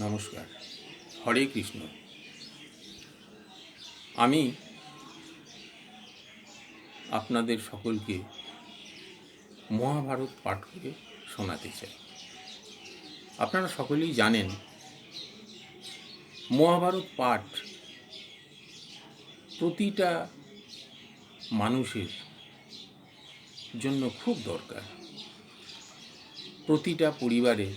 নমস্কার। হরে কৃষ্ণ। আমি আপনাদের সকলকে মহাভারত পাঠ করে শোনাতে চাই। আপনারা সকলেই জানেন, মহাভারত পাঠ প্রতিটা মানুষের জন্য খুব দরকার। প্রতিটা পরিবারে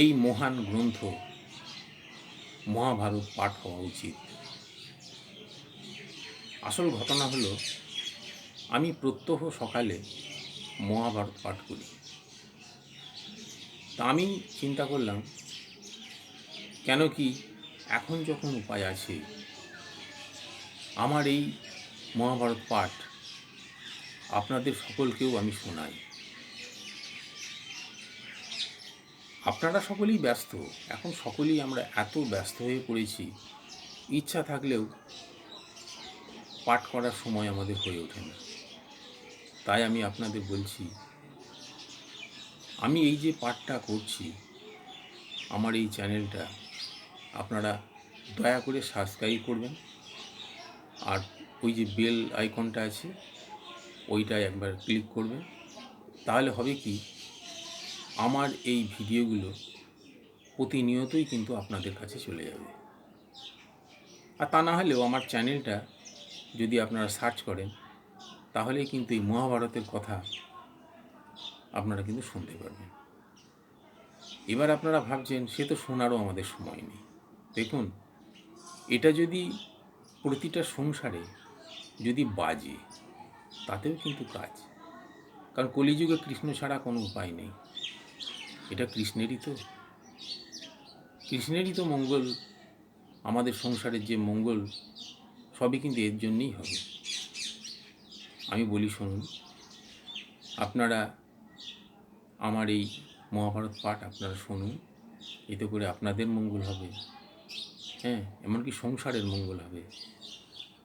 এই মহান গ্রন্থ মহাভারত পাঠ হওয়া উচিত। আসল ঘটনা হলো, আমি প্রত্যহ সকালে মহাভারত পাঠ করি। তা আমি চিন্তা করলাম, কেন কি এখন যখন উপায় আছে, আমার এই মহাভারত পাঠ আপনাদের সকলকেও আমি শোনাই। আপনারা সকলেই ব্যস্ত। এখন সকলেই আমরা এত ব্যস্ত হয়ে পড়েছি, ইচ্ছা থাকলেও পাঠ করার সময় আমাদের হয়ে ওঠে না। তাই আমি আপনাদের বলছি, আমি এই যে পাঠটা করছি, আমার এই চ্যানেলটা আপনারা দয়া করে সাবস্ক্রাইব করবেন। আর ওই যে বেল আইকনটা আছে, ওইটায় একবার ক্লিক করবেন। তাহলে হবে কি আমার এই ভিডিওগুলো প্রতিনিয়তই কিন্তু আপনাদের কাছে চলে যাবে। আর তা না হলেও আমার চ্যানেলটা যদি আপনারা সার্চ করেন, তাহলেই কিন্তু এই মহাভারতের কথা আপনারা কিন্তু শুনতে পারবেন। এবার আপনারা ভাবছেন, সে তো শোনারও আমাদের সময় নেই। দেখুন, এটা যদি প্রতিটা সংসারে যদি বাজে, তাতেও কিন্তু কাজ। কারণ কলিযুগে কৃষ্ণ ছাড়া কোনো উপায় নেই। এটা কৃষ্ণেরই তো। কৃষ্ণেরই তো মঙ্গল, আমাদের সংসারের যে মঙ্গল, সবই কিন্তু এর জন্যই হবে। আমি বলি, শুনুন, আপনারা আমার এই মহাভারত পাঠ আপনারা শুনুন, এতে করে আপনাদের মঙ্গল হবে হ্যাঁ এমনকি সংসারের মঙ্গল হবে।